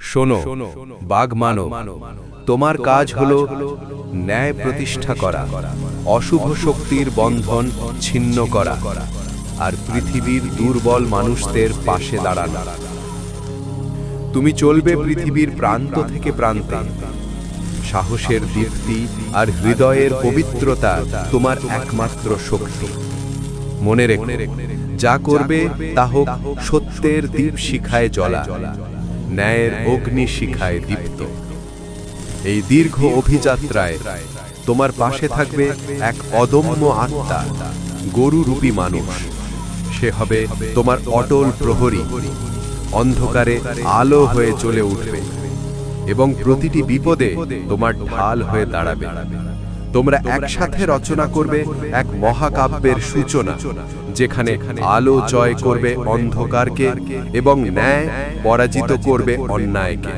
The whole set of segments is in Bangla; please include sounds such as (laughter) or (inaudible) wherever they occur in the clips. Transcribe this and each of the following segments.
শোনো বাঘ মানো তোমার কাজ হলো ন্যায় প্রতিষ্ঠা করা অশুভ শক্তির বন্ধন ছিন্ন করা আর পৃথিবীর দুর্বল মানুষদের পাশে দাঁড়ানো। তুমি চলবে পৃথিবীর প্রান্ত থেকে প্রান্তে। সাহসের দীপ্তি আর হৃদয়ের পবিত্রতা তোমার একমাত্র শক্তি। মনে রেখো যা করবে তা হোক সত্যের দীপ শিখায় জ্বলা। ন্যায়ের অগ্নি শিখায় দীপ্ত। এই দীর্ঘ অভিযাত্রায় তোমার পাশে থাকবে এক অদম্য আত্মা, গরুরূপী মানুষ। সে হবে তোমার অটল প্রহরী, অন্ধকারে আলো হয়ে চলে উঠবে এবং প্রতিটি বিপদে তোমার ঢাল হয়ে দাঁড়াবে। তোমরা একসাথে রচনা করবে এক মহাকাব্যের সূচনা, যেখানে আলো জয় করবে অন্ধকারকে এবং ন্যায় পরাজিত করবে অন্যায়কে।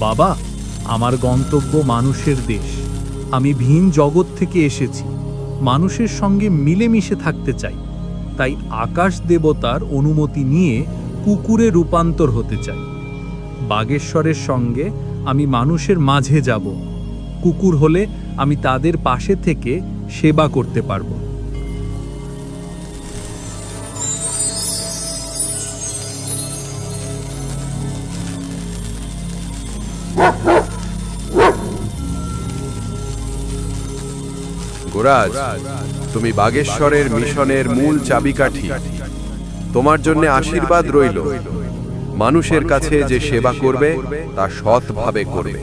বাবা, আমার গন্তব্য মানুষের দেশ। আমি ভিন জগৎ থেকে এসেছি। মানুষের সঙ্গে মিলেমিশে থাকতে চাই। তাই আকাশ দেবতার অনুমতি নিয়ে কুকুরে রূপান্তর হতে চাই। বাগেশ্বরের সঙ্গে আমি মানুষের মাঝে যাব। কুকুর হলে আমি তাদের পাশে থেকে সেবা করতে পারব। গোরাজ তুমি বাগেশ্বরের মিশনের মূল চাবিকাঠি। তোমার জন্য আশীর্বাদ রইল। মানুষের কাছে যে সেবা করবে, তা সৎভাবে করবে।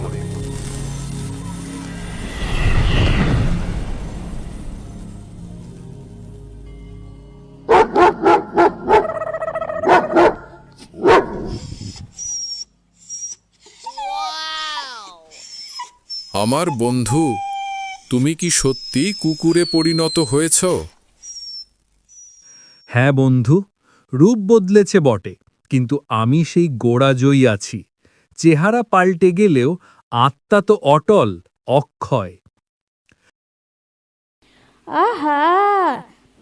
আমার বন্ধু তুমি কি সত্যি কুকুরে পরিণত হয়েছ? হ্যাঁ বন্ধু রূপ বদলেছে বটে কিন্তু আমি সেই গোড়াজয়ী আছি। চেহারা পাল্টে গেলেও আত্মা তো অটল অক্ষয়। আহা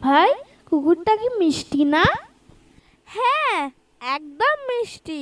ভাই কুকুরটা কি মিষ্টি না? হ্যাঁ একদম মিষ্টি।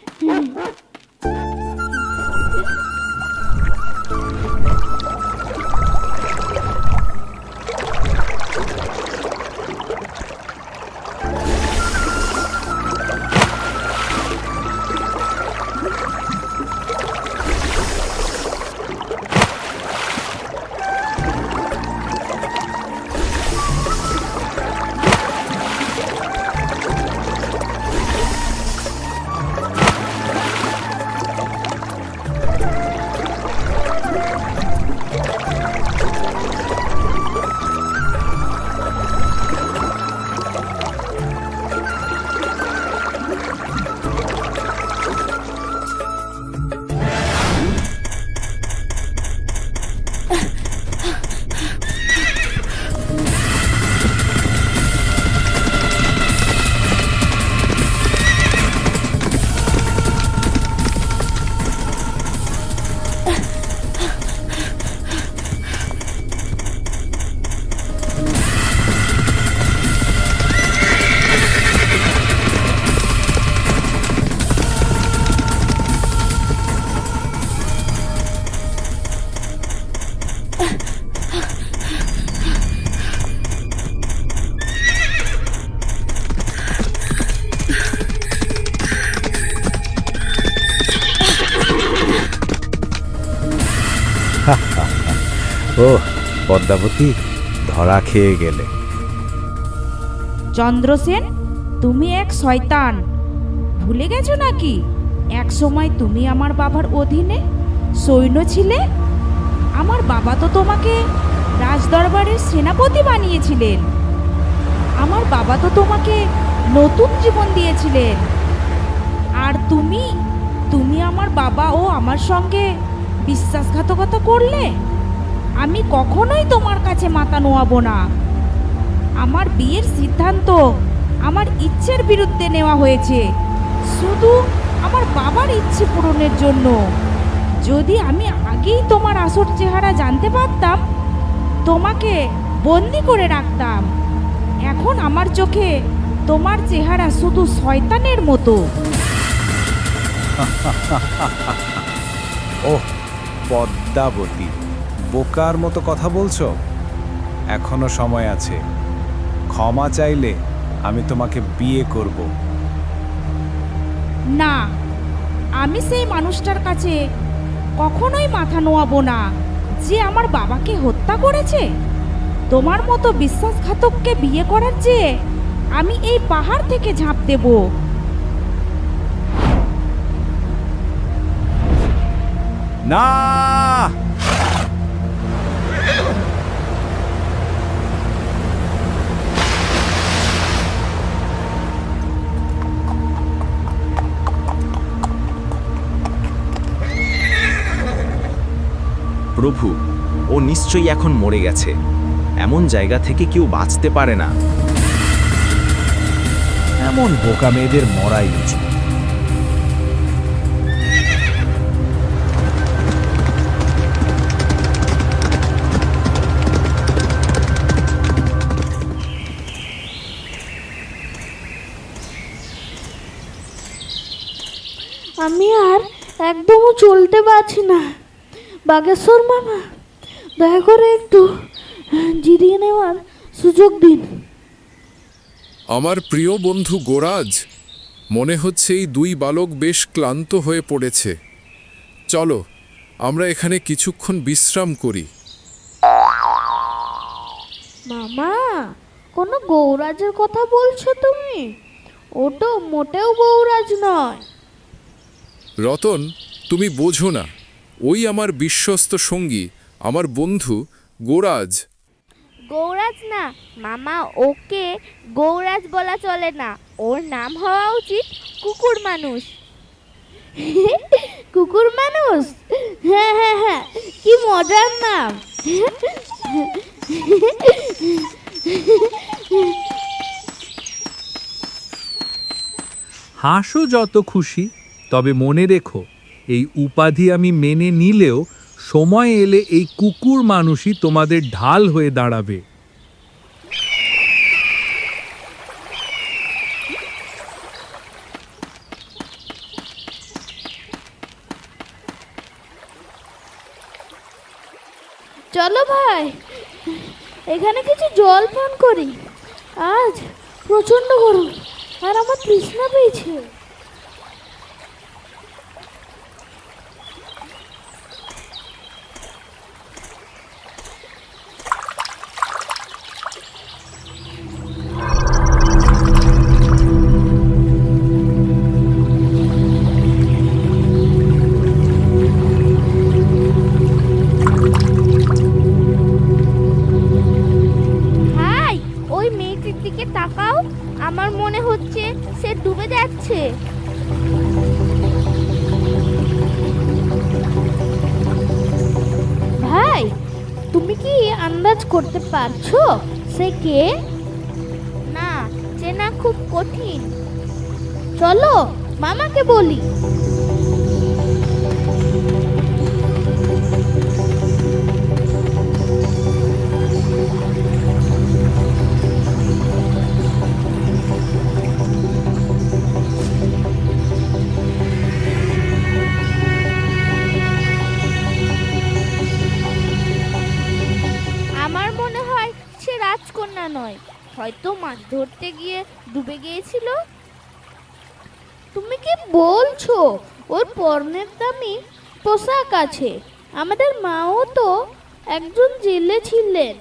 (laughs) ও পদ্মাবতী, ধরা খেয়ে গেলে। চন্দ্রসেন, তুমি এক শয়তান। ভুলে গেছো নাকি? এক সময় তুমি আমার বাবার অধীনে সৈন্য ছিলে। আমার বাবা তো তোমাকে রাজদরবারের সেনাপতি বানিয়েছিলেন। আমার বাবা তো তোমাকে নতুন জীবন দিয়েছিলেন। আর তুমি তুমি আমার বাবা ও আমার সঙ্গে বিশ্বাসঘাতকতা করলে আমি কখনোই তোমার কাছে মাথা নোয়াবো না। আমার বিয়ের সিদ্ধান্ত আমার ইচ্ছের বিরুদ্ধে নেওয়া হয়েছে। শুধু আমার বাবার ইচ্ছে পূরণের জন্য। যদি আমি আগেই তোমার আসল চেহারা জানতে পারতাম, তোমাকে বন্দি করে রাখতাম। এখন আমার চোখে তোমার চেহারা শুধু শয়তানের মতো। (laughs) ওহ পদ্মাবতী। বোকার মতো কথা বলছো? এখনও সময় আছে। ক্ষমা চাইলে আমি তোমাকে বিয়ে করব। না, আমি সেই মানুষটার কাছে কখনোই মাথা নোয়াবো না যে আমার বাবাকে হত্যা করেছে। তোমার মতো বিশ্বাসঘাতককে বিয়ে করার চেয়ে আমি এই পাহাড় থেকে ঝাঁপ দেব। প্রভু, ও নিশ্চয়ই এখন মরে গেছে। এমন জায়গা থেকে কেউ বাঁচতে পারে না। এমন বোকা মেয়েদের মরাই উচিত। একদমও চলতে পারছি না। বাগেশ্বর মামা দয়া করে একটু জিরিয়ে নেওয়ার সুযোগ দিন। আমার প্রিয় বন্ধু গোরাজ মনে হচ্ছে এই দুই বালক বেশ ক্লান্ত হয়ে পড়েছে। চলো আমরা এখানে কিছুক্ষণ বিশ্রাম করি। মামা কোনো গৌরাজের কথা বলছো তুমি? ও তো মোটেও গৌরাজ নয়। রতন তুমি বোঝো না ওই আমার বিশ্বস্ত সঙ্গী আমার বন্ধু গোরাজ। গৌরাজ না মামা ওকে গৌরাজ বলা চলে না ওর নাম হওয়া উচিত কুকুর মানুষ। কুকুর মানুষ? হ্যাঁ হ্যাঁ হ্যাঁ কি মজার নাম। হাসো যত খুশি তবে মনে রেখো, এই উপাধি আমি মেনে নিলেও সময় এলে এই কুকুর মানুষই তোমাদের ঢাল হয়ে দাঁড়াবে। চলো ভাই, এখানে কিছু জল পান করি। আজ প্রচণ্ড গরম, আর আমার তৃষ্ণা পেয়েছে। আমার মনে হচ্ছে সে ডুবে যাচ্ছে। ভাই, তুমি কি আন্দাজ করতে পারছ সে কে? না, চেনা খুব কঠিন। চলো, মামাকে বলি। মাছ ধরতে গিয়ে ডুবে গিয়েছিল? তুমি কি বলছো? ওর পর্ণের দামি পোশাক আছে। আমাদের মাও তো একজন জেলে ছিলেন।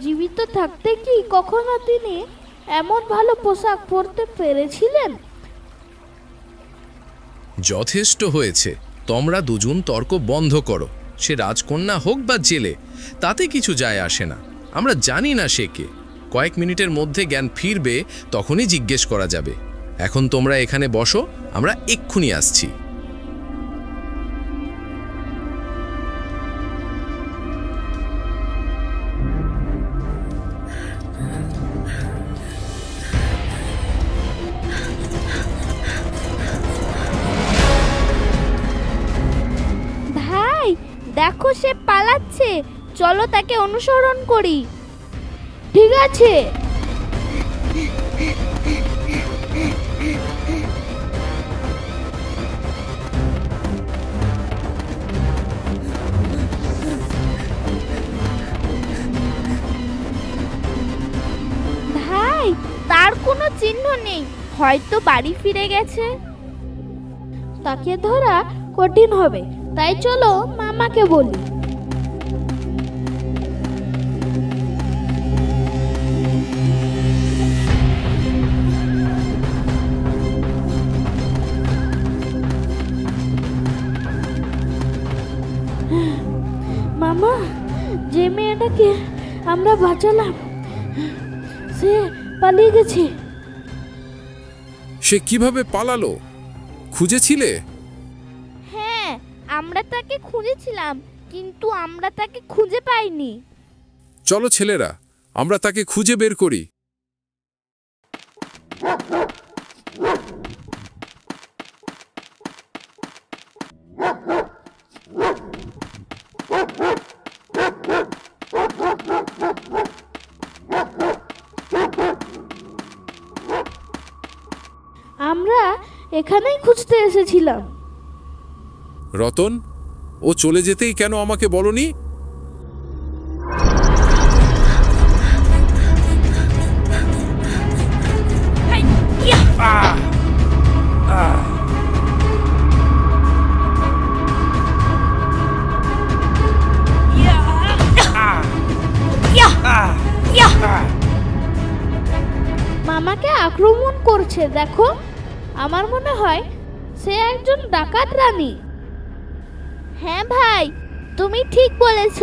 জীবিত থাকতে কি কখনো তিনি এমন ভালো পোশাক পরতে পেরেছিলেন? যথেষ্ট হয়েছে। তোমরা দুজন তর্ক বন্ধ করো। সে রাজকন্যা হোক বা জেলে, তাতে কিছু যায় আসে না। আমরা জানি না সে কে। কয়েক মিনিটের মধ্যে জ্ঞান ফিরবে, তখনই জিজ্ঞেস করা যাবে। এখন তোমরা এখানে বসো, আমরা এক্ষুনি আসছি। ভাই, দেখো সে পালাচ্ছে। চলো তাকে অনুসরণ করি। ঠিক আছে। ভাই, তার কোনো চিহ্ন নেই। হয়তো বাড়ি ফিরে গেছে। তাকে ধরা কঠিন হবে। তাই চলো মামাকে বলি। মামা যে মেয়েটাকে আমরা বাঁচালাম সে পালিয়ে গেছে। সে কীভাবে পালালো? খুঁজেছিলে? হ্যাঁ আমরা তাকে খুঁজেছিলাম কিন্তু আমরা তাকে খুঁজে পাইনি। চলো ছেলেরা আমরা তাকে খুঁজে বের করি আমরা এখানেই খুঁজতে এসেছিলাম। রতন ও চলে যেতেই কেন আমাকে বলনি? মামাকে আক্রমণ করছে দেখো। আমার মনে হয় সে একজন ডাকাত রানী। হ্যাঁ ভাই তুমি ঠিক বলেছ।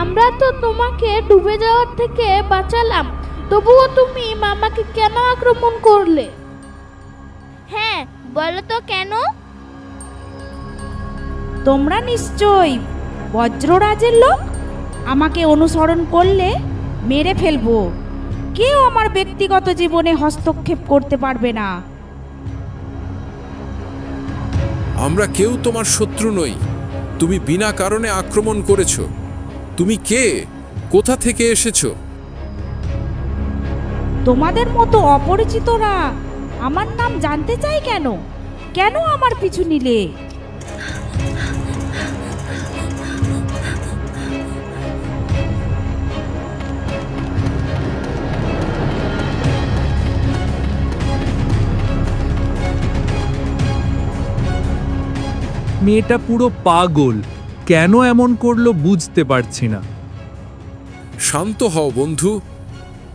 আমরা তো তোমাকে ডুবে যাওয়ার থেকে বাঁচালাম তবুও তুমি মামাকে কেন আক্রমণ করলে? হ্যাঁ বলো তো কেন? তোমরা নিশ্চয়ই বজ্ররাজের লোক? আমাকে অনুসরণ করলে মেরে ফেলব। কেউ আমার ব্যক্তিগত জীবনে হস্তক্ষেপ করতে পারবে না। আমরা কেউ তোমার শত্রু নই। তুমি বিনা কারণে আক্রমণ করেছ। তুমি কে? কোথা থেকে এসেছ? তোমাদের মতো অপরিচিতরা আমার নাম জানতে চাই কেন? কেন আমার পিছু নিলে? মেয়েটা পুরো পাগল। কেন এমন করল বুঝতে পারছি না। শান্ত হও বন্ধু।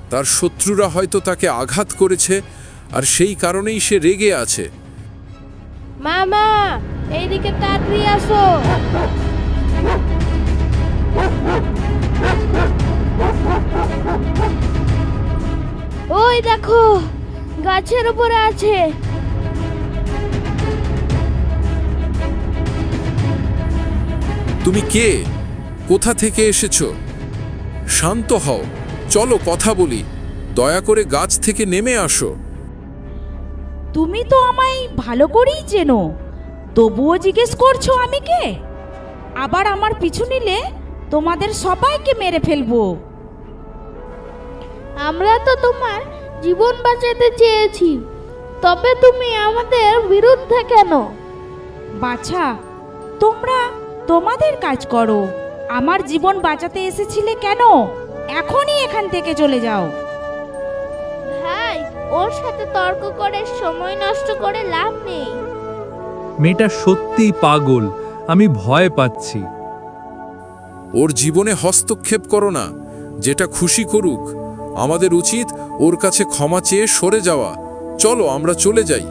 তার শত্রুরা হয়তো তাকে আঘাত করেছে আর সেই কারণেই সে রেগে আছে। মামা এইদিকে তাড়াতাড়ি আসো। ওই দেখো গাছের উপরে আছে। তুমি কে? কোথা থেকে এসেছ? শান্ত হও। চলো কথা বলি। দয়া করে গাছ থেকে নেমে আসো। তুমি তো আমায় ভালো করেই চেনো। তবুও জিজ্ঞেস করছ আমি কে? আবার আমার পিছু নিলে তোমাদের সবাইকে মেরে ফেলব। আমরা তো তোমার জীবন বাঁচাতে চেয়েছি। তবে তুমি আমাদের বিরুদ্ধে কেন? বাছা তোমরা তোমাদের কাজ করো। আমার জীবন বাঁচাতে এসেছিলে কেন? এখনই এখান থেকে চলে যাও। ভাই ওর সাথে তর্ক করে সময় নষ্ট করে লাভ নেই। মেয়েটা সত্যিই পাগল আমি ভয় পাচ্ছি। ওর জীবনে হস্তক্ষেপ করো না যেটা খুশি করুক। আমাদের উচিত ওর কাছে ক্ষমা চেয়ে সরে যাওয়া। চলো আমরা চলে যাই।